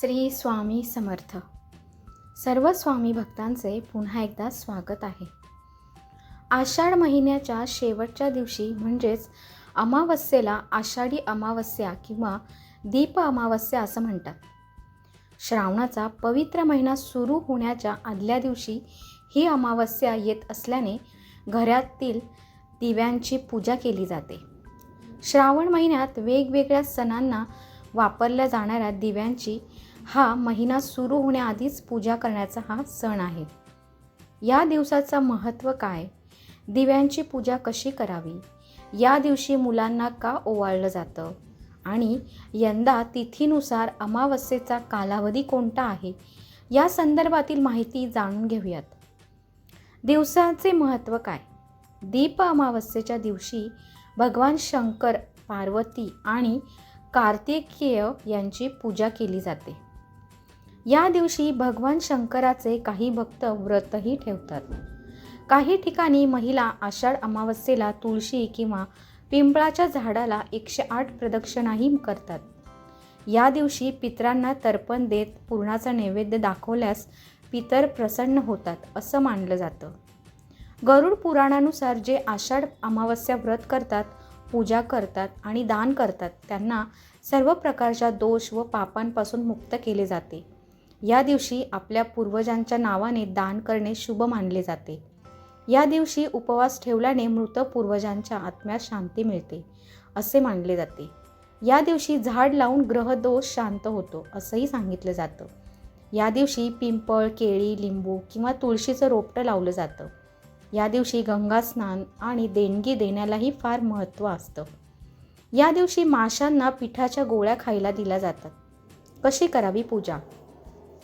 श्री स्वामी समर्थ. सर्व स्वामी भक्तांचे पुन्हा एकदा स्वागत आहे. आषाढ महिन्याच्या शेवटच्या दिवशी म्हणजेच अमावस्येला आषाढी अमावस्या किंवा दीप अमावस्या असं म्हणतात. श्रावणाचा पवित्र महिना सुरू होण्याच्या आदल्या दिवशी ही अमावस्या येत असल्याने घरातील दिव्यांची पूजा केली जाते. श्रावण महिन्यात वेगवेगळ्या सणांना वापरल्या जाणाऱ्या दिव्यांची हा महिना सुरू होण्याआधीच पूजा करण्याचा हा सण आहे. या दिवसाचं महत्त्व काय? दिव्यांची पूजा कशी करावी? या दिवशी मुलांना का ओवाळलं जातं? आणि यंदा तिथीनुसार अमावस्येचा कालावधी कोणता आहे? या संदर्भातील माहिती जाणून घेऊयात. दिवसाचे महत्त्व काय? दीप अमावस्येच्या दिवशी भगवान शंकर पार्वती आणि कार्तिकेय यांची पूजा केली जाते. या दिवशी भगवान शंकराचे काही भक्त व्रतही ठेवतात. काही ठिकाणी महिला आषाढ अमावस्येला तुळशी किंवा पिंपळाच्या झाडाला एकशे आठ प्रदक्षिणाही करतात. या दिवशी पितरांना तर्पण देत पूर्णाचा नैवेद्य दाखवल्यास पितर प्रसन्न होतात असं मानलं जातं. गरुड पुराणानुसार जे आषाढ अमावस्या व्रत करतात पूजा करतात आणि दान करतात त्यांना सर्व प्रकारच्या दोष व पापांपासून मुक्त केले जाते. या दिवशी आपल्या पूर्वजांच्या नावाने दान करणे शुभ मानले जाते. या दिवशी उपवास ठेवल्याने मृत पूर्वजांच्या आत्म्यात शांती मिळते असे मानले जाते. या दिवशी झाड लावून ग्रहदोष शांत होतो असंही सांगितलं जातं. या दिवशी पिंपळ केळी लिंबू किंवा तुळशीचं रोपटं लावलं जातं. या दिवशी गंगा स्नान आणि देणगी देण्यालाही फार महत्त्व असतं. या दिवशी माशांना पिठाच्या गोळ्या खायला दिल्या जातात. कशी करावी पूजा?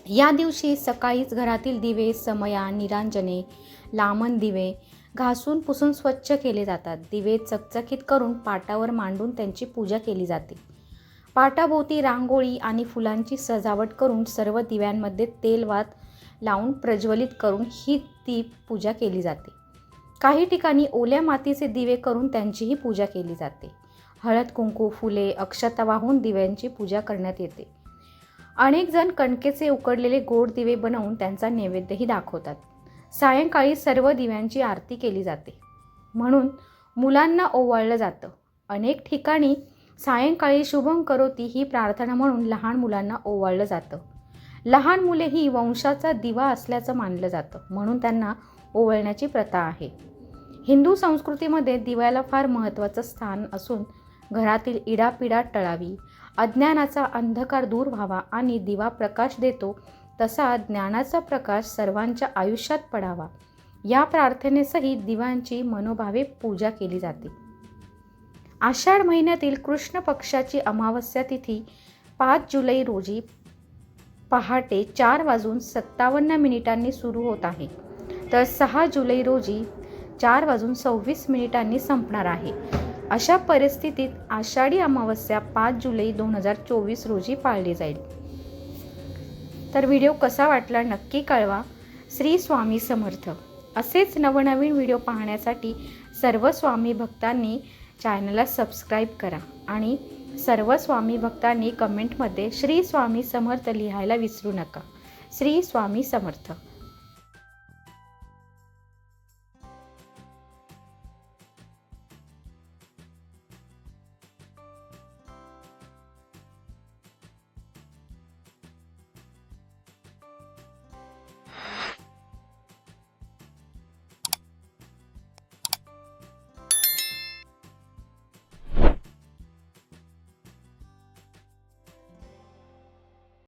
या दिवशी सकाळीच घरातील दिवे समया निरांजने लामण दिवे घासून पुसून स्वच्छ केले जातात. दिवे चकचकीत करून पाटावर मांडून त्यांची पूजा केली जाते. पाटाभोवती रांगोळी आणि फुलांची सजावट करून सर्व दिव्यांमध्ये तेलवात लावून प्रज्वलित करून ही ती पूजा केली जाते. काही ठिकाणी ओल्या मातीचे दिवे करून त्यांचीही पूजा केली जाते. हळद कुंकू फुले अक्षता वाहून दिव्यांची पूजा करण्यात येते. अनेक जण कणकेचे उकडलेले गोड दिवे बनवून त्यांचा नैवेद्यही दाखवतात. सायंकाळी सर्व दिव्यांची आरती केली जाते. म्हणून मुलांना ओवाळलं जातं. अनेक ठिकाणी सायंकाळी शुभम करोती ही प्रार्थना म्हणून लहान मुलांना ओवाळलं जातं. लहान मुले ही वंशाचा दिवा असल्याचं मानलं जातं. म्हणून त्यांना ओवळण्याची प्रथा आहे. हिंदू संस्कृतीमध्ये दिव्याला फार महत्त्वाचं स्थान असून घरातील इडापिडा टळावी अज्ञानाचा अंधकार दूर व्हावा आणि दिवा प्रकाश देतो तसा ज्ञानाचा प्रकाश सर्वांच्या आयुष्यात पडावा. या प्रार्थनेसहित दिव्यांची मनोभावे पूजा केली जाते. आषाढ महिन्यातील कृष्ण पक्षाची अमावस्या तिथी पाच जुलै रोजी पहाटे चार वाजून सत्तावन्न मिनिटांनी सुरू होत आहे. तर सहा जुलै रोजी चार वाजून सव्वीस मिनिटांनी संपणार आहे. अशा परिस्थितीत आषाढी अमावस्या पाच जुलै दोन हजार चोवीस रोजी पाळली जाईल. तर व्हिडिओ कसा वाटला नक्की कळवा. श्री स्वामी समर्थ. असेच नवनवीन व्हिडिओ पाहण्यासाठी सर्व स्वामी भक्तांनी चॅनलला सबस्क्राईब करा आणि सर्व स्वामी भक्तांनी कमेंटमध्ये श्री स्वामी समर्थ लिहायला विसरू नका. श्री स्वामी समर्थ.